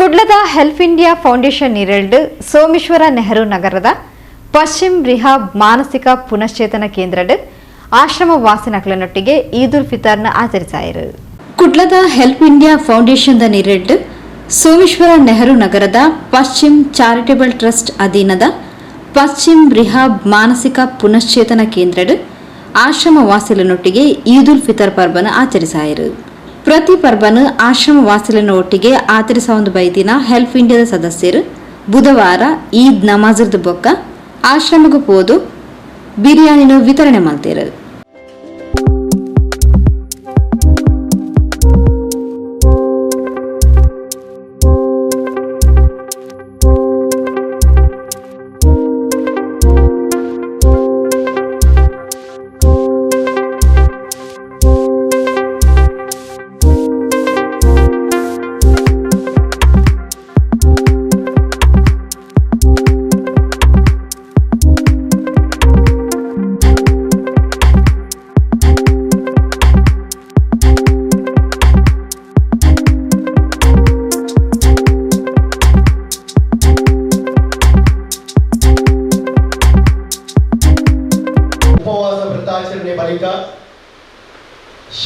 ಕುಡ್ಲದ help India Foundation ಇರೆಲ್ಡ್ ಸೋಮೇಶ್ವರ ನೆಹರು ನಗರದ ಪಶ್ಚಿಮ್ ರಿಹಾಬ್ ಮಾನಸಿಕ ಪುನಶ್ಚೇತನ ಕೇಂದ್ರಡ್ ಆಶ್ರಮ ವಾಸಿನಗಳನ್ನೊಟ್ಟಿಗೆ ಈದ್ ಉಲ್ ಫಿತರ್ನ ಆಚರಿಸಾಯಿರು. ಕುಡ್ಲದ ಹೆಲ್ಪ್ ಇಂಡಿಯಾ ಫೌಂಡೇಶನ್ ನಿರೆಲ್ಡ್ ಸೋಮೇಶ್ವರ ನೆಹರು ನಗರದ ಪಶ್ಚಿಮ್ ಚಾರಿಟೇಬಲ್ ಟ್ರಸ್ಟ್ ಅಧೀನದ ಪಶ್ಚಿಮ್ ರಿಹಾಬ್ ಮಾನಸಿಕ ಪುನಶ್ಚೇತನ ಕೇಂದ್ರಡ್ ಆಶ್ರಮ ವಾಸಿಲನೊಟ್ಟಿಗೆ ಈದ್ ಉಲ್ ಫಿತರ್ ಪರ್ಬನ ಆಚರಿಸಾಯಿರು. ಪ್ರತಿ ಪರ್ವನ ಆಶ್ರಮ ವಾಸಿಲನ ಒಟ್ಟಿಗೆ ಆಚರಿಸುವ ಒಂದು ಬೈದಿನ ಹೆಲ್ಪ್ ಇಂಡಿಯಾದ ಸದಸ್ಯರು ಬುಧವಾರ ಈದ್ ನಮಾಜದ ಬೊಕ್ಕ ಆಶ್ರಮಕ್ಕೆ ಹೋದು ಬಿರಿಯಾನಿನ ವಿತರಣೆ ಮಾಡ್ತೀರು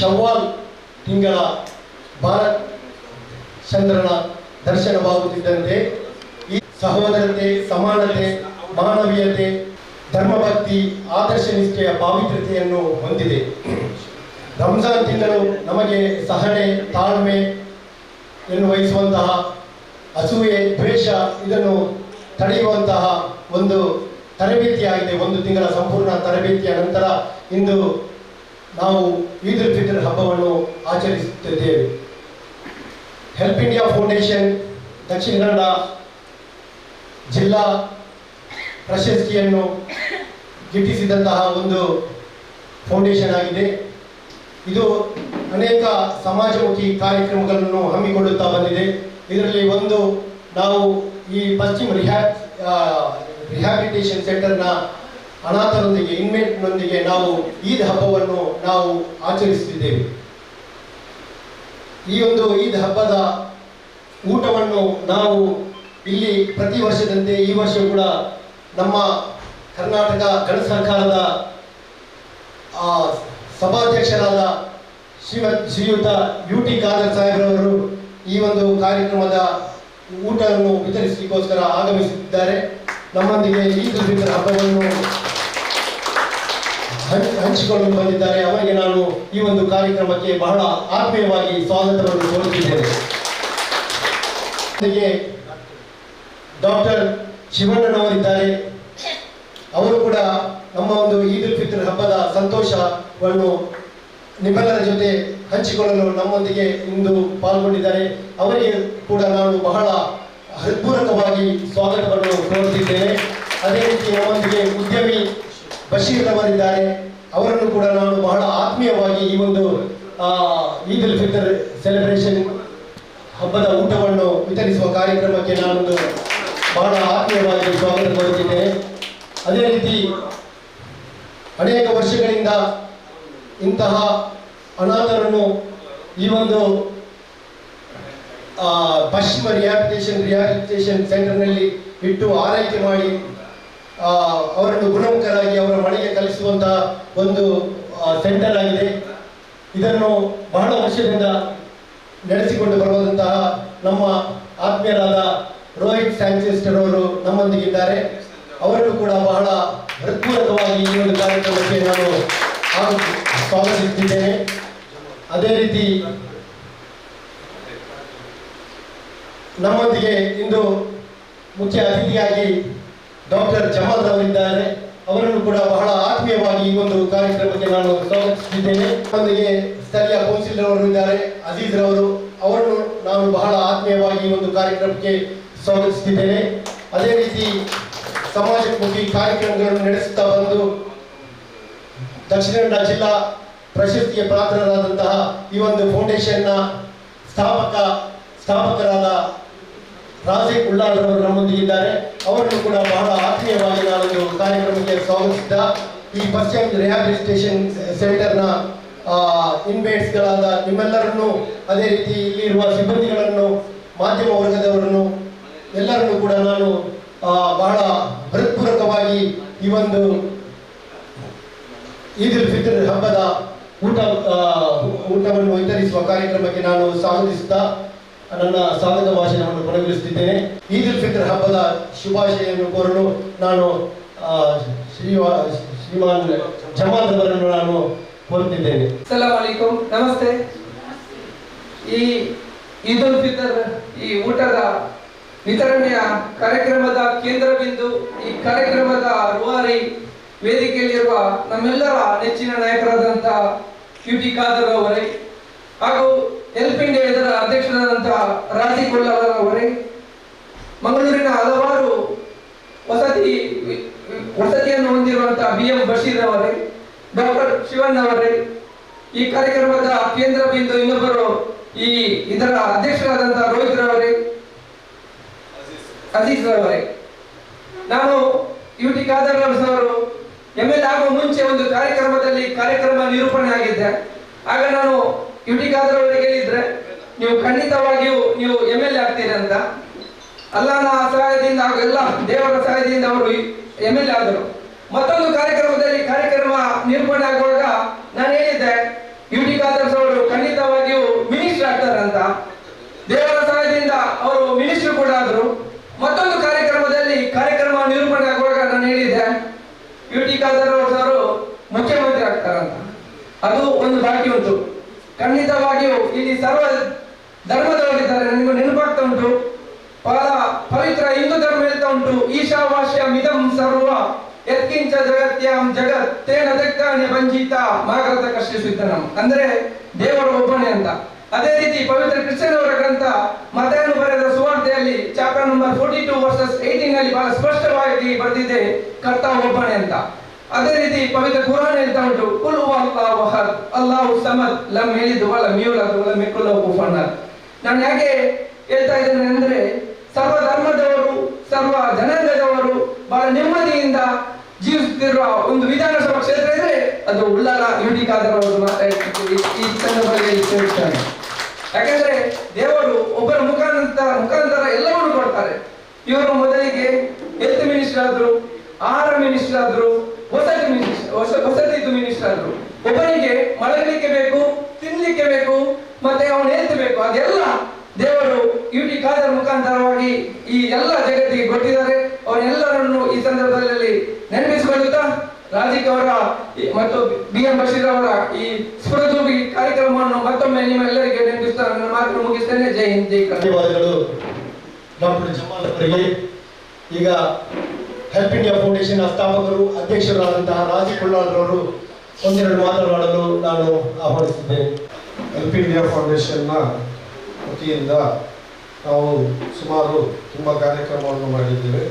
ಶವ್ವಾಲ್ ತಿಂಗಳ ಭಾರತ್ ಚಂದ್ರನ ದರ್ಶನವಾಗುತ್ತಿದ್ದಂತೆ ಈ ಸಹೋದರತೆ, ಸಮಾನತೆ, ಮಾನವೀಯತೆ, ಧರ್ಮಭಕ್ತಿ, ಆದರ್ಶ ನಿಷ್ಠೆಯ ಪಾವಿತ್ರ್ಯತೆಯನ್ನು ಹೊಂದಿದೆ. ರಂಜಾನ್ ತಿಂಗಳು ನಮಗೆ ಸಹನೆ, ತಾಳ್ಮೆ ಎನ್ನು ವಹಿಸುವಂತಹ ಅಸೂಯೆ, ದ್ವೇಷ ಇದನ್ನು ತಡೆಯುವಂತಹ ಒಂದು ತರಬೇತಿಯಾಗಿದೆ. ಒಂದು ತಿಂಗಳ ಸಂಪೂರ್ಣ ತರಬೇತಿಯ ನಂತರ ಇಂದು ನಾವು ಈದ್ ಉಲ್ ಫಿತರ್ ಹಬ್ಬವನ್ನು ಆಚರಿಸುತ್ತಿದ್ದೇವೆ. Help India foundation Dakshina Kannada ಜಿಲ್ಲಾ ಪ್ರಶಸ್ತಿಯನ್ನು ಗಿಟ್ಟಿಸಿದಂತಹ ಒಂದು ಫೌಂಡೇಶನ್ ಆಗಿದೆ. ಇದು ಅನೇಕ ಸಮಾಜಮುಖಿ ಕಾರ್ಯಕ್ರಮಗಳನ್ನು ಹಮ್ಮಿಕೊಳ್ಳುತ್ತಾ ಬಂದಿದೆ. ಇದರಲ್ಲಿ ಒಂದು ನಾವು ಈ ಪಶ್ಚಿಮ ರಿಹ್ಯಾಬ್ ರಿಹ್ಯಾಬಿಟೇಷನ್ ಸೆಂಟರ್ನ ಅನಾಥರೊಂದಿಗೆ ಇನ್ಮೇಟ್ನೊಂದಿಗೆ ನಾವು ಈದ್ ಹಬ್ಬವನ್ನು ನಾವು ಆಚರಿಸುತ್ತಿದ್ದೇವೆ. ಈ ಒಂದು ಈದ್ ಹಬ್ಬದ ಊಟವನ್ನು ನಾವು ಇಲ್ಲಿ ಪ್ರತಿ ವರ್ಷದಂತೆ ಈ ವರ್ಷ ಕೂಡ ನಮ್ಮ ಕರ್ನಾಟಕ ಗಣ ಸರ್ಕಾರದ ಸಭಾಧ್ಯಕ್ಷರಾದ ಶ್ರೀಮತ್ ಶ್ರೀಯುತ ಯು ಟಿ ಖಾದರ್ ಸಾಹೇಬ್ರವರು ಈ ಒಂದು ಕಾರ್ಯಕ್ರಮದ ಊಟವನ್ನು ವಿತರಿಸಲಿಕ್ಕೋಸ್ಕರ ಆಗಮಿಸುತ್ತಿದ್ದಾರೆ. ನಮ್ಮೊಂದಿಗೆ ಈದ್ ಉಲ್ ಫಿತರ್ ಹಬ್ಬವನ್ನು ಹಂಚ್- ಹಂಚಿಕೊಳ್ಳಲು ಬಂದಿದ್ದಾರೆ. ಅವರಿಗೆ ನಾನು ಈ ಒಂದು ಕಾರ್ಯಕ್ರಮಕ್ಕೆ ಬಹಳ ಆತ್ಮೀಯವಾಗಿ ಸ್ವಾಗತವನ್ನು ಕೋರುತ್ತಿದ್ದೇನೆ. ಜೊತೆಗೆ ಡಾಕ್ಟರ್ ಶಿವಣ್ಣನವರಿದ್ದಾರೆ. ಅವರು ಕೂಡ ನಮ್ಮ ಒಂದು ಈದ್ ಹಬ್ಬದ ಸಂತೋಷವನ್ನು ನಿಮ್ಮೆಲ್ಲರ ಜೊತೆ ಹಂಚಿಕೊಳ್ಳಲು ನಮ್ಮೊಂದಿಗೆ ಇಂದು ಪಾಲ್ಗೊಂಡಿದ್ದಾರೆ. ಅವರಿಗೆ ಕೂಡ ನಾನು ಬಹಳ ಹೃತ್ಪೂರ್ವಕವಾಗಿ ಸ್ವಾಗತವನ್ನು ಕೋರುತ್ತಿದ್ದೇನೆ. ಅದೇ ರೀತಿ ನಮ್ಮೊಂದಿಗೆ ಉದ್ಯಮಿ ಬಶೀರ್ ಅವರನ್ನು ಕೂಡ ನಾನು ಬಹಳ ಆತ್ಮೀಯವಾಗಿ ಈ ಒಂದು ಈದ್ ಉಲ್ ಫಿತರ್ ಸೆಲೆಬ್ರೇಷನ್ ಹಬ್ಬದ ಊಟವನ್ನು ವಿತರಿಸುವ ಕಾರ್ಯಕ್ರಮಕ್ಕೆ ನಾನೊಂದು ಬಹಳ ಆತ್ಮೀಯವಾಗಿ ಸ್ವಾಗತ ಕೋರುತ್ತಿದ್ದೇನೆ. ಅದೇ ರೀತಿ ಅನೇಕ ವರ್ಷಗಳಿಂದ ಇಂತಹ ಅನಾಥರನ್ನು ಈ ಒಂದು ಪಶ್ಚಿಮ ರಿಹಾಬಿಟೇಷನ್ ರಿಹಾಬಿಟೇಷನ್ ಸೆಂಟರ್ನಲ್ಲಿ ಇಟ್ಟು ಆರೈಕೆ ಮಾಡಿ ಅವರನ್ನು ಗುಣಮುಖರಾಗಿ ಅವರ ಮನೆಗೆ ಕಲಿಸುವಂತಹ ಒಂದು ಸೆಂಟರ್ ಆಗಿದೆ. ಇದನ್ನು ಬಹಳ ವರ್ಷದಿಂದ ನಡೆಸಿಕೊಂಡು ಬರುವಂತಹ ನಮ್ಮ ಆತ್ಮೀಯರಾದ ರೋಹಿತ್ ಸ್ಯಾಂಚೆಸ್ಟರ್ ಅವರು ನಮ್ಮೊಂದಿಗಿದ್ದಾರೆ. ಅವರನ್ನು ಕೂಡ ಬಹಳ ಹೃತ್ಪೂರ್ವಕವಾಗಿ ಈ ಒಂದು ಕಾರ್ಯಕ್ರಮಕ್ಕೆ ನಾನು ಸ್ವಾಗತಿಸುತ್ತಿದ್ದೇನೆ. ಅದೇ ರೀತಿ ನಮ್ಮೊಂದಿಗೆ ಇಂದು ಮುಖ್ಯ ಅತಿಥಿಯಾಗಿ ಡಾಕ್ಟರ್ ಜಮಾದ್ ಅವರಿದ್ದಾರೆ. ಅವರನ್ನು ಕೂಡ ಬಹಳ ಆತ್ಮೀಯವಾಗಿ ಈ ಒಂದು ಕಾರ್ಯಕ್ರಮಕ್ಕೆ ನಾನು ಸ್ವಾಗತಿಸುತ್ತಿದ್ದೇನೆ. ನಮ್ಮೊಂದಿಗೆ ಸ್ಥಳೀಯ ಕೌನ್ಸಿಲರ್ ಅವರು ಇದ್ದಾರೆ ಅಜೀಜ್ ರವರು. ಅವರನ್ನು ನಾನು ಬಹಳ ಆತ್ಮೀಯವಾಗಿ ಈ ಒಂದು ಕಾರ್ಯಕ್ರಮಕ್ಕೆ ಸ್ವಾಗತಿಸುತ್ತಿದ್ದೇನೆ. ಅದೇ ರೀತಿ ಸಮಾಜಮುಖಿ ಕಾರ್ಯಕ್ರಮಗಳನ್ನು ನಡೆಸುತ್ತಾ ಬಂದು ದಕ್ಷಿಣ ಕನ್ನಡ ಜಿಲ್ಲಾ ಪ್ರಶಸ್ತಿಗೆ ಪಾತ್ರರಾದಂತಹ ಈ ಒಂದು ಫೌಂಡೇಶನ್ನ ಸ್ಥಾಪಕ, ಸ್ಥಾಪಕರಾದ ರಾಜಿಕ್ ನಮ್ಮೊಂದಿಗೆ ಇದ್ದಾರೆ ಅವರನ್ನು ಕೂಡ ಬಹಳ ಆತ್ಮೀಯವಾಗಿ ನಾನೊಂದು ಕಾರ್ಯಕ್ರಮಕ್ಕೆ ಸ್ವಾಗತಿಸಿದ ಈ ಪಶ್ಚಿಮ ರಿಹಾಬಿಲಿಟೇಷನ್ ಸೆಂಟರ್ನ ಇನ್ಮೇಟ್ಸ್ಗಳಾದ ನಿಮ್ಮೆಲ್ಲರನ್ನು, ಅದೇ ರೀತಿ ಇಲ್ಲಿರುವ ಸಿಬ್ಬಂದಿಗಳನ್ನು, ಮಾಧ್ಯಮ ವರ್ಗದವರನ್ನು, ಎಲ್ಲರನ್ನು ಕೂಡ ನಾನು ಬಹಳ ಹೃತ್ಪೂರ್ವಕವಾಗಿ ಈ ಒಂದು ಈದ್ ಉಲ್ ಫಿತ್ರ್ ಹಬ್ಬದ ಊಟ ಊಟವನ್ನು ವಿತರಿಸುವ ಕಾರ್ಯಕ್ರಮಕ್ಕೆ ನಾನು ಸ್ವಾಗತಿಸುತ್ತಾ ನನ್ನ ಸ್ವಾಗತ ಭಾಷಣವನ್ನು ಕೊನೆಗೊಳಿಸುತ್ತಿದ್ದೇನೆ ಈದ್ ಉಲ್ ಫಿತ್ರ್ ಹಬ್ಬದ ಶುಭಾಶಯವನ್ನು ಕೋರಲು ನಾನು ಶ್ರೀವಾ, ಶ್ರೀಮಾನ್ ಜಮಾತ್ ಅವರನ್ನು ನಾನು ಕೋರುತ್ತಿದ್ದೇನೆ. ಅಲೈಕುಂ ನಮಸ್ತೆ. ಈ ಈದ್ ಉಲ್ ಫಿತರ್ ಈ ಊಟದ ವಿತರಣೆಯ ಕಾರ್ಯಕ್ರಮದ ಕೇಂದ್ರ ಬಿಂದು ಈ ಕಾರ್ಯಕ್ರಮದ ರೂವಾರಿ ವೇದಿಕೆಯಲ್ಲಿರುವ ನಮ್ಮೆಲ್ಲರ ನೆಚ್ಚಿನ ನಾಯಕರಾದಂತಹ ಯು ಟಿ ಖಾದರ್ ಅವರೇ ಹಾಗೂ ಹೆಲ್ಪ್ ಇಂಡಿಯಾ ಇದರ ಅಧ್ಯಕ್ಷರಾದಂತಹ ರಾಜಿ ಅವರೇ ಮಂಗಳೂರಿನ ಹಲವಾರು ವಸತಿ ವಸತಿಯನ್ನು ಹೊಂದಿರುವಂತಹ ಬಿ ಎಂ ಬಶೀರ್ ಅವರೇ, ಡಾಕ್ಟರ್ ಶಿವಣ್ಣ ಅವರೇ, ಈ ಕಾರ್ಯಕ್ರಮದ ಕೇಂದ್ರ ಬಿಂದು ಇನ್ನೊಬ್ಬರು ಈ ಇದರ ಅಧ್ಯಕ್ಷರಾದಂತಹ ರೋಹಿತ್ ರವರೇ, ಅಜೀಜ್ ರವರೇ. ನಾನು ಯು ಟಿ ಖಾದರ್ ಅವರು ಎಂ ಎಲ್ ಆಗುವ ಮುಂಚೆ ಒಂದು ಕಾರ್ಯಕ್ರಮದಲ್ಲಿ ಕಾರ್ಯಕ್ರಮ ನಿರೂಪಣೆ ಆಗಿದ್ದೆ. ಆಗ ನಾನು ಯು ಟಿ ಖಾದರ್ ಅವರಿಗೆ ನೀವು ಖಂಡಿತವಾಗಿಯೂ ನೀವು ಎಂ ಎಲ್ ಎ ಆಗ್ತೀರಂತ ಅಲ್ಲನ ಸಹಾಯದಿಂದ ಹಾಗೂ ಎಲ್ಲ ದೇವರ ಸಹಾಯದಿಂದ ಅವರು ಎಂ ಎಲ್ ಎ ಆದರು. ಮತ್ತೊಂದು ಕಾರ್ಯಕ್ರಮದಲ್ಲಿ ಕಾರ್ಯಕ್ರಮ ನಿರ್ಮಾಣ ಆಗುವಾಗ ನಾನು ಹೇಳಿದ್ದೆ ಯು ಟಿ ಖಾದರ್ಸ್ ಅವರು ಖಂಡಿತವಾಗಿಯೂ ಮಿನಿಸ್ಟರ್ ಆಗ್ತಾರೆ ಅಂತ. ದೇವರ ಸಹಾಯದಿಂದ ಅವರು ಮಿನಿಸ್ಟರ್ ಕೂಡ ಆದರು. ಮತ್ತೊಂದು ಕಾರ್ಯಕ್ರಮದಲ್ಲಿ ಕಾರ್ಯಕ್ರಮ ನಿರೂಪಣೆ ಆಗುವಾಗ ನಾನು ಹೇಳಿದ್ದೆ ಯು ಟಿ ಖಾದರ್ ಅವರು ಮುಖ್ಯಮಂತ್ರಿ ಆಗ್ತಾರಂತ ಅದು ಒಂದು ಬಾಕಿ ಉಂಟು. ಖಂಡಿತವಾಗಿಯೂ ಇಲ್ಲಿ ಸರ್ವ ಧರ್ಮದವರಿದ್ದಾರೆ ನಿಮಗೆ ನೆನಪಾಗ್ತಾ ಉಂಟು. ಪರ ಪವಿತ್ರ ಹಿಂದೂ ಧರ್ಮ ಹೇಳ್ತಾ ಉಂಟು. ಈಶಾವಾಸ್ಯ ಮಿದಂ ಸರ್ವ. ಎತ್ಕಿಂಚ ಜಗತ್ಯಾಂ ಜಗತ್. ತೇನ ತೆಕ್ಕಾಣಿ ಬಂಜಿತ ಮಾಗರತ ಕಷ್ಟಿಸಿದ್ದನಂ ಅಂದ್ರೆ ದೇವರ ಒಬ್ಬನೇ ಅಂತ. ಅದೇ ರೀತಿ ಪವಿತ್ರ ಕ್ರಿಶ್ಚಿಯನ್ ಅವರ ಗ್ರಂಥ ಮತೆಯನ್ನು ಬರೆದ ಸುವಾರ್ತೆಯಲ್ಲಿ chapter number forty two verses eighteen ಅಲ್ಲಿ ಬಹಳ ಸ್ಪಷ್ಟವಾಗಿ ಬರೆದಿದೆ, ಕರ್ತ ಒಬ್ಬನೇ ಅಂತ. ಅದೇ ರೀತಿ ಪವಿತ್ರ ಕುರಾನ್ ಹೇಳ್ತಾ ಉಂಟು, ಕುಲ್ ಅಲ್ಲಾಹು ಅಹದ್. ಅಲ್ಲಾಹು ಸಮದ್. ಲಮ್ ಹೇಳಿದ್ದು ವಲಂ ಯೂಲದ್ ವಲಂ ಯಕುಲ್. ನಾನು ಯಾಕೆ ಹೇಳ್ತಾ ಇದ್ದೇನೆ ಅಂದ್ರೆ ಸರ್ವ ಧರ್ಮದವರು, ಸರ್ವ ಜನಾಂಗದವರು ಬಹಳ ನೆಮ್ಮದಿಯಿಂದ ಜೀವಿಸುತ್ತಿರುವ ಒಂದು ವಿಧಾನಸಭಾ ಕ್ಷೇತ್ರ ಇದ್ರೆ ಅದು ಉಳ್ಳಾಲ ಯುಟಿ ಖಾದರ್ ಅವರು ಮಾತಾಡ್ತಿದ್ದೀವಿ ಈ ಸಂದರ್ಭದಲ್ಲಿ ಸೇರಿಸ್ತಾರೆ ಯಾಕಂದ್ರೆ ದೇವರು ಒಬ್ಬರ ಮುಖಾಂತರ ಮುಖಾಂತರ ಎಲ್ಲವನ್ನು ಕೊಡ್ತಾರೆ. ಇವರು ಮೊದಲಿಗೆ ಹೆಲ್ತ್ ಮಿನಿಸ್ಟರ್ ಆದ್ರು, ಆಹಾರ ಮಿನಿಸ್ಟರ್ ಆದ್ರು, ವಸತಿ ಮಿನಿಸ್ಟರ್ ವಸತಿ ಮಿನಿಸ್ಟರ್ ಆದ್ರು. ಒಬ್ಬರಿಗೆ ಮಲಗಲಿಕ್ಕೆ ಬೇಕು, ತಿನ್ಲಿಕ್ಕೆ ಬೇಕು ಮತ್ತೆ ಅವನು ಹೇಳ್ತಬೇಕು ಅದೆಲ್ಲ ದೇವರು ಯುಟಿ ಟಿ ಮುಖಾಂತರವಾಗಿ ಈ ಎಲ್ಲ ಜಗತ್ತಿಗೆ ಕೊಟ್ಟಿದ್ದಾರೆ. ಅವರೆಲ್ಲರನ್ನು ಈ ಸಂದರ್ಭದಲ್ಲಿ ನೆನಪಿಸಿಕೊಳ್ಳುತ್ತಾ ರಾಜೀಕ್ ಅವರ ಮತ್ತು ಬಿ ಎಂ ಬಶೀರ್ ಅವರ ಈ ಸ್ಫುರದೂಬಿ ಕಾರ್ಯಕ್ರಮವನ್ನು ಮತ್ತೊಮ್ಮೆ ನಿಮ್ಮೆಲ್ಲರಿಗೆ ನೆನಪಿಸ್ತಾ ನನ್ನ ಮಾತು ಮುಗಿಸ್ತೇನೆ. ಜೈ ಹಿಂದ್, ಜೈ ಧನ್ಯವಾದಗಳು ಡಾಕ್ಟರ್ ಜಮಾಲ್ ಅವರಿಗೆ. ಈಗ ಹೆಲ್ಪ್ ಇಂಡಿಯಾ ಫೌಂಡೇಶನ್ ಸ್ಥಾಪಕರು, ಅಧ್ಯಕ್ಷರಾದಂತಹ ರಾಜಿ ಕುಳ್ಳಾಲ್ರವರು ಒಂದೆರಡು ಮಾತನಾಡಲು ನಾನು ಆಹ್ವಾನಿಸಿದ್ದೇನೆ ಹೆಲ್ಪ್ ಇಂಡಿಯಾ ಫೌಂಡೇಶನ್ನ ವತಿಯಿಂದ ನಾವು ಸುಮಾರು ತುಂಬ ಕಾರ್ಯಕ್ರಮವನ್ನು ಮಾಡಿದ್ದೇವೆ.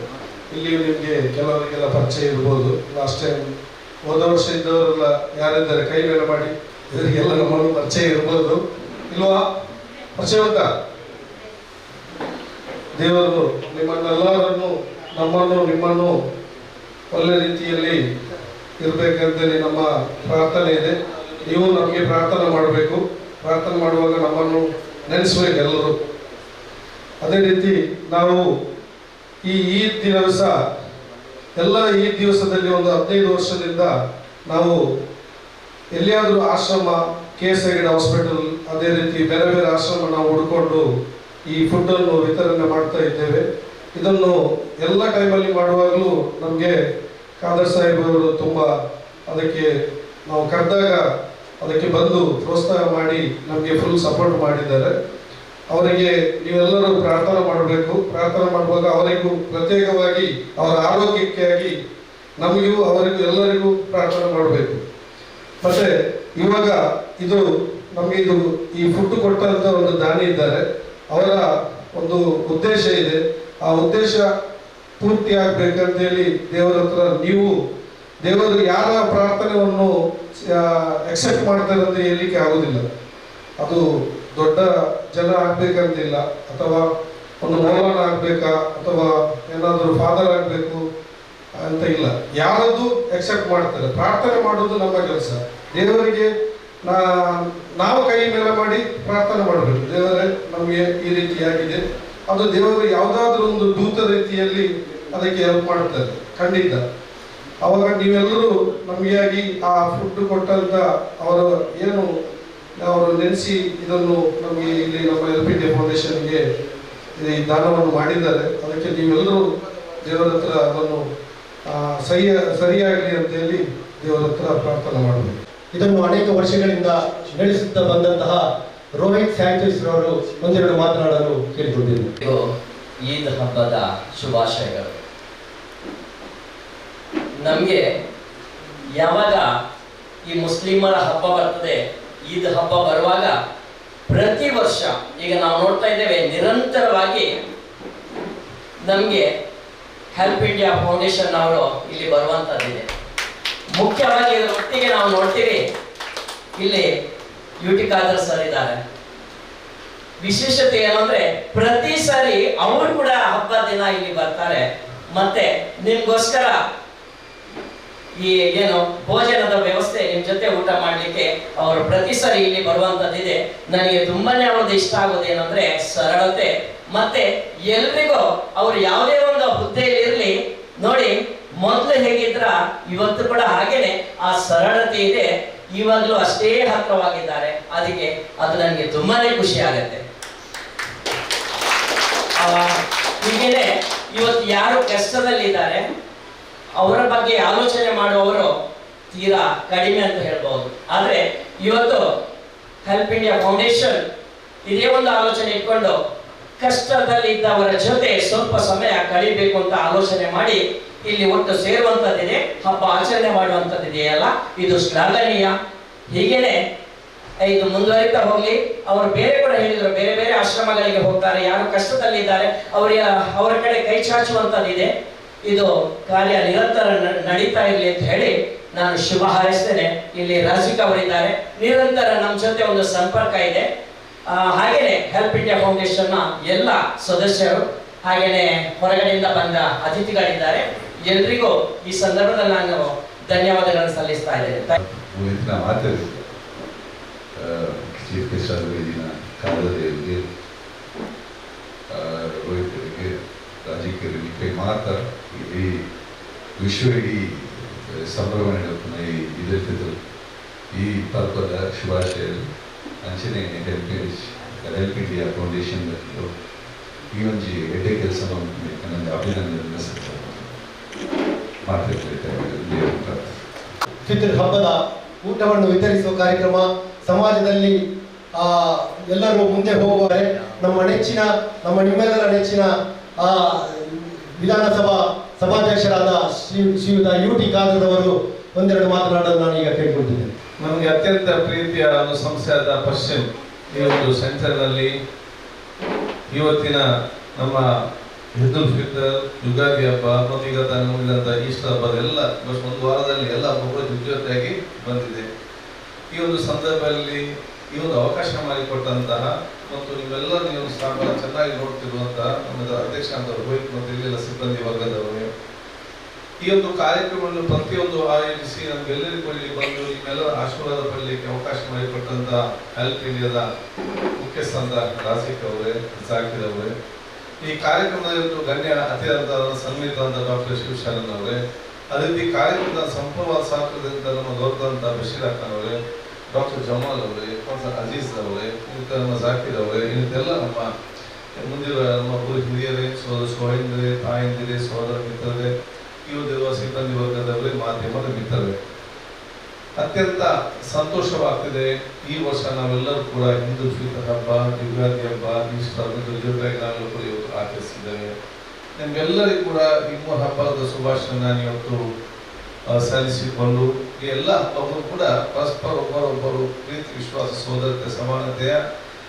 ಇಲ್ಲಿ ನಿಮಗೆ ಕೆಲವರಿಗೆಲ್ಲ ಪರಿಚಯ ಇರ್ಬೋದು. ಲಾಸ್ಟ್ ಟೈಮ್ ಹೋದ ವರ್ಷ ಇದ್ದವರೆಲ್ಲ ಯಾರಿದ್ದಾರೆ ಕೈ ಮೇಲೆ ಮಾಡಿ ಇವರಿಗೆಲ್ಲ ನಮ್ಮನ್ನು ಪರಿಚಯ ಇರ್ಬೋದು. ಇಲ್ವಾ? ಪರಿಚಯ ಉಂಟಾ? ದೇವರು ನಿಮ್ಮನ್ನೆಲ್ಲರನ್ನು, ನಮ್ಮನ್ನು, ನಿಮ್ಮನ್ನು ಒಳ್ಳೆ ರೀತಿಯಲ್ಲಿ ಇರಬೇಕಂತೇಳಿ ನಮ್ಮ ಪ್ರಾರ್ಥನೆ ಇದೆ. ನೀವು ನಮಗೆ ಪ್ರಾರ್ಥನೆ ಮಾಡಬೇಕು. ಪ್ರಾರ್ಥನೆ ಮಾಡುವಾಗ ನಮ್ಮನ್ನು ನೆನೆಸಬೇಕೆಲ್ಲರೂ ಅದೇ ರೀತಿ ನಾವು ಈ ಈದ್ ದಿವಸ ಎಲ್ಲ ಈ ದಿವಸದಲ್ಲಿ ಒಂದು ಹದಿನೈದು ವರ್ಷದಿಂದ ನಾವು ಎಲ್ಲಿಯಾದರೂ ಆಶ್ರಮ ಕೆ ಎಸ್ ಐಡ್ ಹಾಸ್ಪಿಟಲ್, ಅದೇ ರೀತಿ ಬೇರೆ ಬೇರೆ ಆಶ್ರಮ ನಾವು ಹುಡ್ಕೊಂಡು ಈ ಫುಡ್ಡನ್ನು ವಿತರಣೆ ಮಾಡ್ತಾ ಇದ್ದೇವೆ. ಇದನ್ನು ಎಲ್ಲ ಟೈಮಲ್ಲಿ ಮಾಡುವಾಗಲೂ ನಮಗೆ ಖಾದರ್ ಸಾಹೇಬ್ ಅವರು ತುಂಬ ಅದಕ್ಕೆ ನಾವು ಕರೆದಾಗ ಅದಕ್ಕೆ ಬಂದು ಪ್ರೋತ್ಸಾಹ ಮಾಡಿ ನಮಗೆ ಫುಲ್ ಸಪೋರ್ಟ್ ಮಾಡಿದ್ದಾರೆ. ಅವರಿಗೆ ನೀವೆಲ್ಲರೂ ಪ್ರಾರ್ಥನೆ ಮಾಡಬೇಕು. ಪ್ರಾರ್ಥನೆ ಮಾಡುವಾಗ ಅವರಿಗೂ ಪ್ರತ್ಯೇಕವಾಗಿ ಅವರ ಆರೋಗ್ಯಕ್ಕಾಗಿ ನಮಗೂ ಅವರಿಗೂ ಎಲ್ಲರಿಗೂ ಪ್ರಾರ್ಥನೆ ಮಾಡಬೇಕು. ಮತ್ತೆ ಇವಾಗ ಇದು ನಮಗೆ ಇದು ಈ ಫುಡ್ ಕೊಟ್ಟಂತ ಒಂದು ದಾನಿ ಇದ್ದಾರೆ. ಅವರ ಒಂದು ಉದ್ದೇಶ ಇದೆ. ಆ ಉದ್ದೇಶ ಪೂರ್ತಿ ಆಗ್ಬೇಕಂತೇಳಿ ದೇವರ ಹತ್ರ ನೀವು ದೇವರು ಯಾರ ಪ್ರಾರ್ಥನೆಯನ್ನು ಎಕ್ಸೆಪ್ಟ್ ಮಾಡ್ತಾರೆ ಅಂತ ಹೇಳಲಿಕ್ಕೆ ಆಗುದಿಲ್ಲ. ಅದು ದೊಡ್ಡ ಜನ ಆಗ್ಬೇಕಂತಿಲ್ಲ ಅಥವಾ ಒಂದು ಮೌಲಾನ ಆಗ್ಬೇಕಾ, ಅಥವಾ ಏನಾದರೂ ಫಾದರ್ ಆಗಬೇಕು ಅಂತ ಇಲ್ಲ. ಯಾರದ್ದು ಎಕ್ಸೆಪ್ಟ್ ಮಾಡ್ತಾರೆ. ಪ್ರಾರ್ಥನೆ ಮಾಡೋದು ನಮ್ಮ ಕೆಲಸ. ದೇವರಿಗೆ ನಾ, ನಾವು ಕೈ ಮೇಲೆ ಮಾಡಿ ಪ್ರಾರ್ಥನೆ ಮಾಡಬೇಕು. ದೇವರೇ, ನಮಗೆ ಈ ರೀತಿಯಾಗಿದೆ ಅದು ದೇವರು ಯಾವುದಾದ್ರೂ ಒಂದು ದೂತ ರೀತಿಯಲ್ಲಿ ಅದಕ್ಕೆ ಹೆಲ್ಪ್ ಮಾಡ್ತಾರೆ. ಖಂಡಿತ. ಅವಾಗ ನೀವೆಲ್ಲರೂ ನಮಗಾಗಿ ಆ ಫುಡ್ ಕೊಟ್ಟಂತ ಅವರು ಏನು ಅವರು ನೆನೆಸಿ ಇದನ್ನು ನಮಗೆ ಇಲ್ಲಿ ನಮ್ಮ ಎಲ್ ಪಿ ಡಿ ಫೌಂಡೇಶನ್ಗೆ ಈ ದಾನವನ್ನು ಮಾಡಿದ್ದಾರೆ. ಅದಕ್ಕೆ ನೀವೆಲ್ಲರೂ ದೇವರ ಹತ್ರ ಅದನ್ನು ಸರಿಯ ಸರಿ ಸರಿಯಾಗಲಿ ಅಂತೇಳಿ ದೇವರ ಹತ್ರ ಪ್ರಾರ್ಥನೆ ಮಾಡಬೇಕು. ಇದನ್ನು ಅನೇಕ ವರ್ಷಗಳಿಂದ ನಡೆಸುತ್ತಾ ಬಂದಂತಹ ರೋಹಿತ್ ಸ್ಯಾಂಟಿಸ್ ರವರು ಒಂದೆರಡು ಮಾತನಾಡಲು ಕೇಳಿಕೊಂಡಿದ್ದೇನೆ ಈದ್ ಹಬ್ಬದ ಶುಭಾಶಯಗಳು. ನಮಗೆ ಯಾವಾಗ ಈ ಮುಸ್ಲಿಮರ ಹಬ್ಬ ಬರ್ತದೆ, ಈದ್ ಹಬ್ಬ ಬರುವಾಗ ಪ್ರತಿ ವರ್ಷ, ಈಗ ನಾವು ನೋಡ್ತಾ ಇದ್ದೇವೆ, ನಿರಂತರವಾಗಿ ನಮಗೆ ಹೆಲ್ಪ್ ಇಂಡಿಯಾ ಫೌಂಡೇಶನ್ ಅವರು ಇಲ್ಲಿ ಬರುವಂತದ್ದಿದೆ ಮುಖ್ಯವಾಗಿ ಇದರ ಒಟ್ಟಿಗೆ ನಾವು ನೋಡ್ತೀವಿ, ಇಲ್ಲಿ ಯುಟಿ ಖಾದರ್ ಸರ್ ಇದ್ದಾರೆ. ವಿಶೇಷತೆ ಏನಂದ್ರೆ, ಪ್ರತಿ ಸಾರಿ ಅವರು ಕೂಡ ಹಬ್ಬ ದಿನ ಇಲ್ಲಿ ಬರ್ತಾರೆ. ಮತ್ತೆ ನಿಮ್ಗೋಸ್ಕರ ಈ, ಏನು, ಭೋಜನದ ವ್ಯವಸ್ಥೆ ನಿಮ್ ಜೊತೆ ಊಟ ಮಾಡ್ಲಿಕ್ಕೆ ಅವರು ಪ್ರತಿ ಸರಿ ಇಲ್ಲಿ ಬರುವಂತದ್ದಿದೆ. ನನಗೆ ತುಂಬಾನೇ ಅವ್ರದ್ದು ಇಷ್ಟ ಆಗೋದು ಏನಂದ್ರೆ ಸರಳತೆ. ಮತ್ತೆ ಎಲ್ರಿಗೂ ಅವ್ರು ಯಾವುದೇ ಒಂದು ಹುದ್ದೆಯಲ್ಲಿ ಇರ್ಲಿ, ನೋಡಿ, ಮೊದಲು ಹೇಗಿದ್ರ, ಇವತ್ತು ಕೂಡ ಹಾಗೇನೆ, ಆ ಸರಳತೆ ಇದೆ. ಇವಾಗಲೂ ಅಷ್ಟೇ ಹತ್ರವಾಗಿದ್ದಾರೆ. ಅದಕ್ಕೆ ಅದು ನನಗೆ ತುಂಬಾನೇ ಖುಷಿ ಆಗತ್ತೆ. ಹೀಗೇನೆ, ಇವತ್ತು ಯಾರು ಕಷ್ಟದಲ್ಲಿದ್ದಾರೆ ಅವರ ಬಗ್ಗೆ ಆಲೋಚನೆ ಮಾಡುವವರು ತೀರಾ ಕಡಿಮೆ ಅಂತ ಹೇಳ್ಬಹುದು. ಆದರೆ ಇವತ್ತು ಹೆಲ್ಪ್ ಇಂಡಿಯಾ ಫೌಂಡೇಶನ್ ಇದೇ ಒಂದು ಆಲೋಚನೆ ಇಟ್ಕೊಂಡು ಕಷ್ಟದಲ್ಲಿದ್ದವರ ಜೊತೆ ಸ್ವಲ್ಪ ಸಮಯ ಕಳಿಬೇಕು ಅಂತ ಆಲೋಚನೆ ಮಾಡಿ ಇಲ್ಲಿ ಒಟ್ಟು ಸೇರುವಂತದ್ದಿದೆ ಹಬ್ಬ ಆಚರಣೆ ಮಾಡುವಂತದ್ದಿದೆಯಲ್ಲ ಇದು ಶ್ಲಾಘನೀಯ. ಹೀಗೇನೆ ಇದು ಮುಂದುವರಿತಾ ಹೋಗ್ಲಿ, ಅವರು ಬೇರೆ ಕೂಡ ಹೇಳಿದ್ರು, ಬೇರೆ ಬೇರೆ ಆಶ್ರಮಗಳಿಗೆ ಹೋಗ್ತಾರೆ, ಯಾರು ಕಷ್ಟದಲ್ಲಿದ್ದಾರೆ ಅವರಿಗೆ ಅವರ ಕಡೆ ಕೈ ಚಾಚುವಂತದ್ದಿದೆ ಇದು ಕಾರ್ಯ ನಿರಂತರ ನಡೀತಾ ಇರಲಿ ಅಂತ ಹೇಳಿ ನಾನು ಶುಭ ಹಾರೈಸ್ತೇನೆ. ಇಲ್ಲಿ ರಾಜಿಕ್ ಅವರಿದ್ದಾರೆ ನಿರಂತರ ನಮ್ಮ ಜೊತೆ ಒಂದು ಸಂಪರ್ಕ ಇದೆ. ಹಾಗೇನೆ ಹೆಲ್ಪ್ ಇಂಡಿಯಾ ಫೌಂಡೇಶನ್ನ ಎಲ್ಲ ಸದಸ್ಯರು, ಹಾಗೇನೆ ಹೊರಗಡೆಯಿಂದ ಬಂದ ಅತಿಥಿಗಳಿದ್ದಾರೆ. ಎಲ್ರಿಗೂ ಈ ಸಂದರ್ಭದಲ್ಲಿ ನಾನು ಧನ್ಯವಾದಗಳನ್ನು ಸಲ್ಲಿಸ್ತಾ ಇದ್ದೇನೆ. ರಾಜಕೀಯರಿಗೆ మాత ಇಡೀ ವಿಶ್ವ ಇಡೀ ಸಂಭ್ರಮ ನಡೆಯುತ್ತಿನ ಈ ಇದ್ರ ಫಿತರ್ ಈ ಪರ್ವದ ಶುಭಾಶಯಗಳು ಅಂಚನೆ ಹೆಲ್ಪ್ ಹೆಲ್ಪ್ ಇಂಡಿಯಾ ಫೌಂಡೇಶನ್ ಈ ಒಂದು ಎಡ್ಡೆ ಕೆಲಸ ನನ್ನ ಅಭಿನಂದನೆ ಚಿತ್ರ ಫಿತ್ರ್ ಹಬ್ಬದ ಊಟವನ್ನು ವಿತರಿಸುವ ಕಾರ್ಯಕ್ರಮ ಸಮಾಜದಲ್ಲಿ ಆ, ಎಲ್ಲರೂ ಮುಂದೆ ಹೋಗುವರೆ ನಮ್ಮ ನೆಚ್ಚಿನ ನಮ್ಮ ನಿಮ್ಮೆಲ್ಲರ ನೆಚ್ಚಿನ ಆ ವಿಧಾನಸಭಾ ಸಭಾಧ್ಯಕ್ಷರಾದ ಶ್ರೀ ಶ್ರೀಯುತ ಯು ಟಿ ಖಾದರ್ರವರು ಒಂದೆರಡು ಮಾತನಾಡಲು ನಾನು ಈಗ ಕೇಳ್ಕೊಳ್ತಿದ್ದೇನೆ ನಮಗೆ ಅತ್ಯಂತ ಪ್ರೀತಿಯ ಒಂದು ಸಂಸ್ಥೆಯಾದ ಪಶ್ಚಿಮ್ ಈ ಒಂದು ಸೆಂಟರ್ನಲ್ಲಿ ಇವತ್ತಿನ ನಮ್ಮ ಹಿಂದೂ ಫಿತರ್, ಯುಗಾದಿ ಹಬ್ಬ, ಮತ್ತು ಈಗ ತಾನು ಈಸ್ಟರ್ ಹಬ್ಬದ ಎಲ್ಲ ಒಂದು ವಾರದಲ್ಲಿ ಎಲ್ಲ ಹಬ್ಬಗಳು ಜೊತೆಯಾಗಿ ಬಂದಿದೆ. ಈ ಒಂದು ಸಂದರ್ಭದಲ್ಲಿ ಈ ಒಂದು ಅವಕಾಶ ಮಾಡಿಕೊಟ್ಟಂತಹ ಮತ್ತು ನೀವೆಲ್ಲ ನೀವು ಸ್ಥಾನ ಚೆನ್ನಾಗಿ ನೋಡ್ತಿರುವಂತಹ ನಮ್ಮ ಅಧ್ಯಕ್ಷ ಅಂತ ರೋಹಿತ್ ಮತ್ತು ಇಲ್ಲೆಲ್ಲ ಸಿಬ್ಬಂದಿ ವರ್ಗದವರು. ಈ ಒಂದು ಕಾರ್ಯಕ್ರಮವನ್ನು ಪ್ರತಿಯೊಂದು ಆಯೋಜಿಸಿ ನಮ್ಗೆಲ್ಲರಿಗೂ ಇಲ್ಲಿ ಬಂದು ನಿಮ್ಮೆಲ್ಲರ ಆಶೀರ್ವಾದ ಪಡಲಿಕ್ಕೆ ಅವಕಾಶ ಮಾಡಿಕೊಟ್ಟಂತಹ ಹೆಲ್ತ್ ಇಂಡಿಯಾದ ಮುಖ್ಯಸ್ಥಂತ ರಾಸಿಕ್ ಅವರೇ ಜಾಕಿರ್ ಅವರೇ. ಈ ಕಾರ್ಯಕ್ರಮದ ಗಣ್ಯ ಅತಿಯಾದ ಸನ್ಮಿತ ಡಾಕ್ಟರ್ ಶಿವಶರಣ್ ಅವರೇ. ಅದೇ ರೀತಿ ಕಾರ್ಯಕ್ರಮದ ಸಂಪೂರ್ಣ ಸಾಕದಿಂದ ನಮ್ಮ ಗೌರವಂತ ಬಶೀರ್ ಅಕ್ಕನ್ ಅವರೇ. ಡಾಕ್ಟರ್ ಜಮಾಲ್ ಅವರೇ ಪ್ರೊಫೆಸರ್ ಅಜೀಸ್ ಅವರೇ ಇನ್ನಿತರ ನಮ್ಮ ಜಾಕಿರ್ ಅವರೇ ಇನ್ನಿತೆಲ್ಲ ನಮ್ಮ ಮುಂದಿರುವ ನಮ್ಮ ಗುರು ಹಿರಿಯರೇ ಸೋದರ ಸೋಹಿಂದ್ರೆ ತಾಯಂದಿರೇ ಸೋದರ ಮಿತ್ರರೇ ಇವುದಿರುವ ಸಿಬ್ಬಂದಿ ವರ್ಗದವರೇ ಮಾಧ್ಯಮದ ಮಿತ್ರರೇ ಅತ್ಯಂತ ಸಂತೋಷವಾಗ್ತಿದೆ ಈ ವರ್ಷ ನಾವೆಲ್ಲರೂ ಕೂಡ ಹಿಂದೂ ಫಿತರ್ ಹಬ್ಬ ಯುಗಾದಿ ಹಬ್ಬ ಈಸ್ಟರ್ ಕೂಡ ಇವತ್ತು ಆಚರಿಸಿದ್ದೇವೆ ನಿಮ್ಗೆಲ್ಲರಿಗೂ ಕೂಡ ನಿಮ್ಮ ಹಬ್ಬದ ಶುಭಾಶಯ ನಾನು ಇವತ್ತು ಸಲ್ಲಿಸಿಕೊಂಡು ಎಲ್ಲ ಹಬ್ಬಗಳು ಕೂಡ ಪರಸ್ಪರ ಒಬ್ಬರೊಬ್ಬರು ಪ್ರೀತಿ, ವಿಶ್ವಾಸ ಸೋದರತೆ ಸಮಾನತೆಯ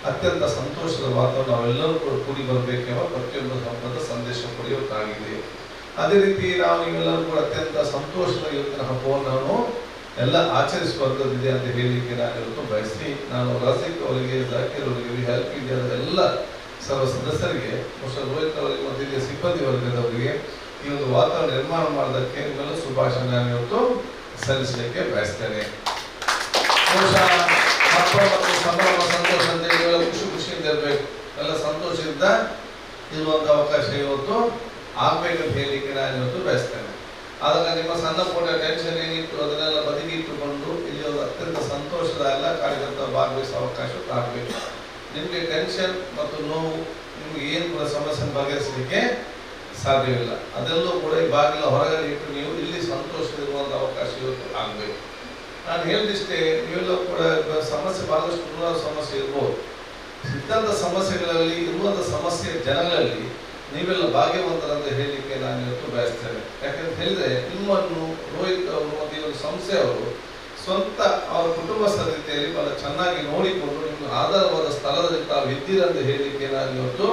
ಅತ್ಯಂತ ಸಂತೋಷದ ವಾತಾವರಣ ನಾವೆಲ್ಲರೂ ಕೂಡ ಕೂಡಿ ಬರಬೇಕೆಂಬ ಪ್ರತಿಯೊಂದು ಹಬ್ಬದ ಸಂದೇಶ ಪಡೆಯುತ್ತಾಗಿದೆ ಅದೇ ರೀತಿ ನಾವು ನೀವೆಲ್ಲರೂ ಕೂಡ ಅತ್ಯಂತ ಸಂತೋಷದ ಇವತ್ತಿನ ಹಬ್ಬವನ್ನು ನಾನು ಎಲ್ಲ ಆಚರಿಸುವಂಥದ್ದಿದೆ ಅಂತ ಹೇಳಲಿಕ್ಕೆ ನಾನು ಇವತ್ತು ಬಯಸಿ ನಾನು ರಸಿಕ್ ಅವರಿಗೆ ಜಾಕೀರ್ ಅವರಿಗೆ ಹೆಲ್ಪ್ ಇಂಡಿಯಾದ ಎಲ್ಲ ಸರ್ವ ಸದಸ್ಯರಿಗೆ ರೋಹಿತ್ ಅವರಿಗೆ, ಮತ್ತು ಇಲ್ಲಿಯ ಸಿಬ್ಬಂದಿ ವರ್ಗದವರಿಗೆ ಈ ಒಂದು ವಾತಾವರಣ ನಿರ್ಮಾಣ ಮಾಡೋದಕ್ಕೆ ಇವೆಲ್ಲ ಶುಭಾಶಯ ನಾನು ಇವತ್ತು ಸಲ್ಲಿಸಲಿಕ್ಕೆ ಬಯಸ್ತೇನೆ. ಸಂಭ್ರಮ, ಸಂತೋಷ ಅಂತ ಖುಷಿ ಖುಷಿಯಿಂದ ಇರಬೇಕು. ಎಲ್ಲ ಸಂತೋಷದಿಂದ ಇರುವಂಥ ಅವಕಾಶ ಇವತ್ತು ಆಗ್ಬೇಕಂತ ಹೇಳಲಿಕ್ಕೆ ನಾನು ಇವತ್ತು ಬಯಸ್ತೇನೆ. ಆದಾಗ ನಿಮ್ಮ ಸಣ್ಣ ಪುಟ್ಟ ಟೆನ್ಷನ್ ಏನಿತ್ತು ಅದನ್ನೆಲ್ಲ ಬದಿಗಿಟ್ಟುಕೊಂಡು ಇಲ್ಲಿ ಒಂದು ಅತ್ಯಂತ ಸಂತೋಷದ ಎಲ್ಲ ಕಾರ್ಯಕರ್ತ ಭಾಗವಹಿಸುವ ಅವಕಾಶ ಆಗಬೇಕು. ನಿಮಗೆ ಟೆನ್ಷನ್ ಮತ್ತು ನೋವು ನಿಮ್ಗೆ ಏನು ಕೂಡ ಸಮಸ್ಯೆ ಬಗೆಹರಿಸಲಿಕ್ಕೆ ಸಾಧ್ಯವಿಲ್ಲ. ಅದೆಲ್ಲೂ ಕೂಡ ಈ ಬಾಗಿಲ ಹೊರಗಡೆ ಇಟ್ಟು ನೀವು ಇಲ್ಲಿ ಸಂತೋಷದಿರುವಂಥ ಅವಕಾಶ ಇವತ್ತು ಆಗಬೇಕು. ನಾನು ಹೇಳಿದಿಷ್ಟೇ, ನೀವೆಲ್ಲ ಕೂಡ ಸಮಸ್ಯೆ ಬಹಳಷ್ಟು ನೂರಾರು ಸಮಸ್ಯೆ ಇರ್ಬೋದು. ಸಿದ್ಧಾಂತ ಸಮಸ್ಯೆಗಳಲ್ಲಿ ಇರುವಂಥ ಸಮಸ್ಯೆ ಜನಗಳಲ್ಲಿ ನೀವೆಲ್ಲ ಭಾಗ್ಯವಂತರಂತ ಹೇಳಲಿಕ್ಕೆ ನಾನು ಇವತ್ತು ಬಯಸ್ತೇನೆ. ಯಾಕಂತ ಹೇಳಿದ್ರೆ, ನಿಮ್ಮನ್ನು ರೋಹಿತ್ ಅವರು ಮತ್ತು ಈ ಒಂದು ಸಂಸ್ಥೆಯವರು ಸ್ವಂತ ಅವರ ಕುಟುಂಬಸ್ಥರ ರೀತಿಯಲ್ಲಿ ಬಹಳ ಚೆನ್ನಾಗಿ ನೋಡಿಕೊಂಡು ನಿಮ್ಮ ಆಧಾರವಾದ ಸ್ಥಳದಲ್ಲಿ ತಾವು ಇದ್ದೀರಂತ ಹೇಳಲಿಕ್ಕೆ ನಾನು ಇವತ್ತು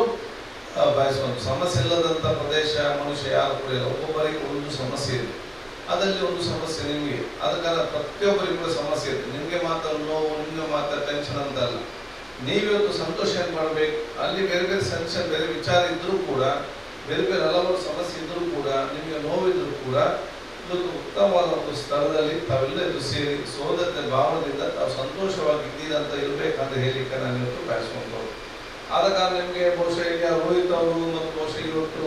ಸಮಸ್ಯೆ ಇಲ್ಲದಂಥ ಪ್ರದೇಶ ಮನುಷ್ಯ ಯಾರು ಕೂಡ ಇಲ್ಲ. ಒಬ್ಬೊಬ್ಬರಿಗೆ ಒಂದು ಸಮಸ್ಯೆ ಇದೆ. ಅದರಲ್ಲಿ ಒಂದು ಸಮಸ್ಯೆ ನಿಮಗೆ. ಕಾರಣ ಪ್ರತಿಯೊಬ್ಬರಿಗೂ ಕೂಡ ಸಮಸ್ಯೆ ಇದೆ. ನಿಮಗೆ ಮಾತ್ರ ನೋವು, ನಿಮಗೆ ಮಾತ್ರ ಟೆನ್ಷನ್ ಅಂತ ಅಲ್ಲ. ನೀವಿವತ್ತು ಸಂತೋಷ ಏನು ಮಾಡಬೇಕು? ಅಲ್ಲಿ ಬೇರೆ ಬೇರೆ ಟೆನ್ಷನ್ ಬೇರೆ ವಿಚಾರ ಇದ್ದರೂ ಕೂಡ, ಬೇರೆ ಬೇರೆ ಹಲವಾರು ಸಮಸ್ಯೆ ಇದ್ದರೂ ಕೂಡ, ನಿಮಗೆ ನೋವಿದ್ರೂ ಕೂಡ ಇದೊಂದು ಉತ್ತಮವಾದ ಒಂದು ಸ್ಥಳದಲ್ಲಿ ತಾವೆಲ್ಲರೂ ಸೇರಿ ಸೋದರತೆ ಭಾವನೆಯಿಂದ ತಾವು ಸಂತೋಷವಾಗಿದ್ದೀರಂತ ಇರಬೇಕಂತ ಹೇಳಿಕ್ಕೆ ನಾನು ಇವತ್ತು ಬಯಸುವಂಥವ್ರು ಆದ ಕಾರಣ ನಿಮಗೆ ಬಹುಶಃ ಈಗ ರೋಹಿತ್ ಅವರು ಮತ್ತು ಬಹುಶಃ ಇವತ್ತು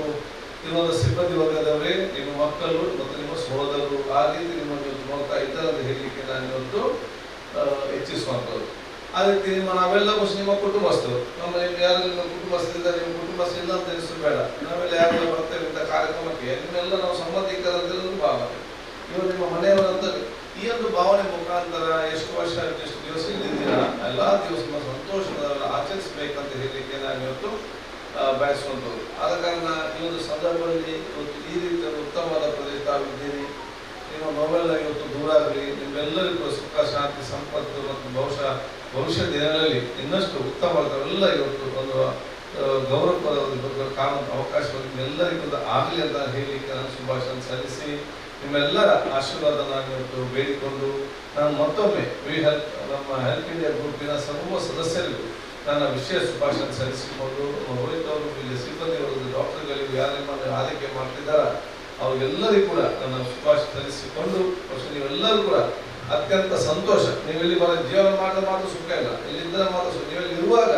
ಇರುವ ಸಿಬ್ಬಂದಿ ವರ್ಗದವರೇ, ನಿಮ್ಮ ಮಕ್ಕಳು ಮತ್ತು ನಿಮ್ಮ ಸಹೋದರರು ಆ ರೀತಿ ನಿಮ್ಮನ್ನು ನೋಡ್ತಾ ಇದ್ದಾರೆ ಅಂತ ಹೇಳಲಿಕ್ಕೆ ನಾನು ಇವತ್ತು ಹೆಚ್ಚಿಸುವಂಥದ್ದು ಆ ರೀತಿ ನಿಮ್ಮ ನಾವೆಲ್ಲ ಬಹುಶಃ ನಿಮ್ಮ ಕುಟುಂಬಸ್ಥರು. ನಮ್ಮ ನಿಮ್ಗೆ ಯಾರು ನಿಮ್ಮ ಕುಟುಂಬಸ್ಥರಿಂದ ನಿಮ್ಮ ಕುಟುಂಬಸ್ಥರು ಇಲ್ಲ ಅಂತ ಹೆಸರು ಬೇಡ. ನಾವೆಲ್ಲ ಯಾರೆಲ್ಲ ಬರ್ತೇವೆ ಅಂತ ಕಾರ್ಯಕ್ರಮಕ್ಕೆ, ನಿಮ್ಮೆಲ್ಲ ನಾವು ಸಂಬಂಧಿಕರಂತ ಭಾಗ. ಇವರು ನಿಮ್ಮ ಮನೆಯವರಂತ ಈ ಒಂದು ಭಾವನೆ ಮುಖಾಂತರ ಎಷ್ಟು ವರ್ಷ ಎಷ್ಟು ದಿವಸ ಇಲ್ಲಿದ್ದೀರಾ ಎಲ್ಲಾ ದಿವಸ ಸಂತೋಷದ ಆಚರಿಸಬೇಕಂತ ಹೇಳಲಿಕ್ಕೆ ನಾನು ಇವತ್ತು ಬಯಸುವಂಥದ್ದು. ಆದ ಕಾರಣ ಈ ಒಂದು ಸಂದರ್ಭದಲ್ಲಿ ಇವತ್ತು ಈ ರೀತಿಯ ಉತ್ತಮವಾದ ಪ್ರದೇಶ ತಾವಿದ್ದೀರಿ. ನಿಮ್ಮ ಮೊಬೈಲ್ ಇವತ್ತು ದೂರ ಆಗಲಿ, ನಿಮ್ಮೆಲ್ಲರಿಗೂ ಸುಖ, ಶಾಂತಿ, ಸಂಪತ್ತು ಮತ್ತು ಬಹುಶಃ ಭವಿಷ್ಯ ದಿನಗಳಲ್ಲಿ ಇನ್ನಷ್ಟು ಉತ್ತಮವಾದವೆಲ್ಲ ಇವತ್ತು ಒಂದು ಗೌರವದ ಒಂದು ಕಾಣುವಂಥ ಅವಕಾಶ ನಿಮ್ಮೆಲ್ಲರಿಗೂ ಆಗಲಿ ಅಂತ ಹೇಳಲಿಕ್ಕೆ ನಾನು ಶುಭಾಶಯ ಸಲ್ಲಿಸಿ ನಿಮ್ಮೆಲ್ಲರ ಆಶೀರ್ವಾದ ನಾನು ಇವತ್ತು ಬೇಡಿಕೊಂಡು ನಾನು ಮತ್ತೊಮ್ಮೆ ವಿ ಹೆಲ್ಪ್ ನಮ್ಮ ಹೆಲ್ಪ್ ಇಂಡಿಯಾ ಗ್ರೂಪಿನ ಸರ್ವ ಸದಸ್ಯರಿಗೂ ನನ್ನ ವಿಶೇಷ ಶುಭಾಶಯ ಸಲ್ಲಿಸಿಕೊಂಡು ರೋಹಿತ್ ಅವರು ಇಲ್ಲಿ ಸಿಬ್ಬಂದಿ ವರ್ಗದ ಡಾಕ್ಟರ್ಗಳಿಗೂ ಯಾರು ನಿಮ್ಮನ್ನು ಆರೈಕೆ ಮಾಡ್ತಿದ್ದಾರ. ಅವರೆಲ್ಲರಿಗೂ ಕೂಡ ನನ್ನ ಶುಭಾಶಯ ಸಲ್ಲಿಸಿಕೊಂಡು, ಬಹುಶಃ ನೀವೆಲ್ಲರೂ ಕೂಡ ಅತ್ಯಂತ ಸಂತೋಷ. ನೀವು ಇಲ್ಲಿ ಬರೋ ಜೀವನ ಮಾಡಿದ ಮಾತ್ರ ಸುಖ ಇಲ್ಲ. ಇಲ್ಲಿಂದ ಮಾತ್ರ ಸುಖ. ನೀವು ಇಲ್ಲಿ ಇರುವಾಗ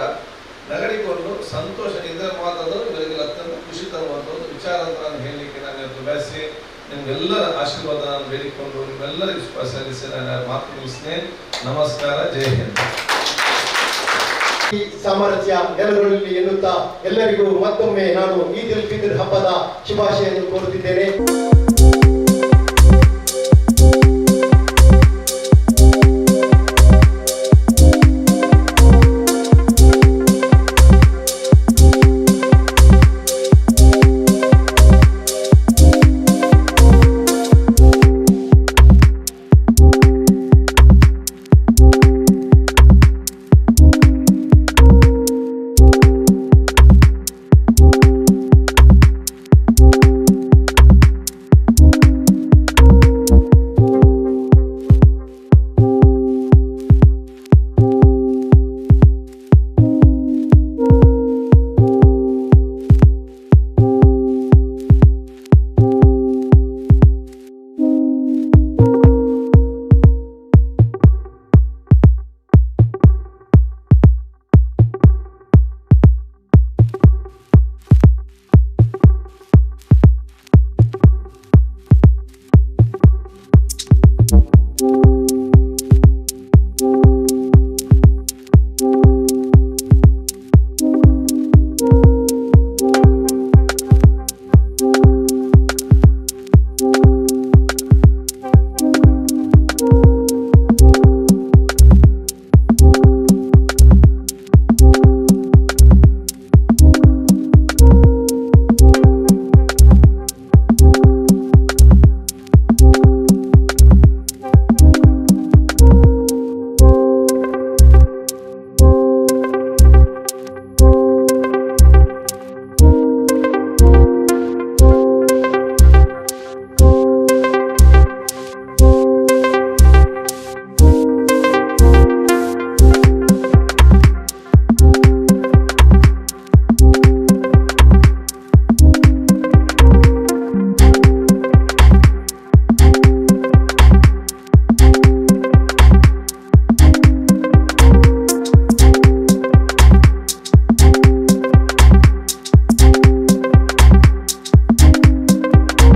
ನಗಡಿಕೊಂಡು ಸಂತೋಷ ಇದ್ದರೆ ಮಾತಾಡೋದು ಇವರಿಗೆ ಅತ್ಯಂತ ಖುಷಿ ತರುವಂಥ ಒಂದು ವಿಚಾರ ಅಂತ ನಾನು ಹೇಳಲಿಕ್ಕೆ ನಾನು ಬಯಸಿ ನಿಮ್ಗೆಲ್ಲರ ಆಶೀರ್ವಾದ, ಬೇಡಿಕೊಂಡು ನಿಮ್ಮೆಲ್ಲರಿಗೂ ಶುಭ ಸಲ್ಲಿಸಿ ನನ್ನ ಮಾತು ನಮಸ್ಕಾರ, ಜೈ ಹಿಂದ್. ಈ ಸಾಮರಸ್ಯ ನೆಲಗಳಲ್ಲಿ ಎನ್ನುತ್ತಾ ಎಲ್ಲರಿಗೂ ಮತ್ತೊಮ್ಮೆ ನಾನು ಈದ್ ಉಲ್ ಫಿತ್ರ್ ಹಬ್ಬದ ಶುಭಾಶಯವನ್ನು ಕೋರುತ್ತಿದ್ದೇನೆ.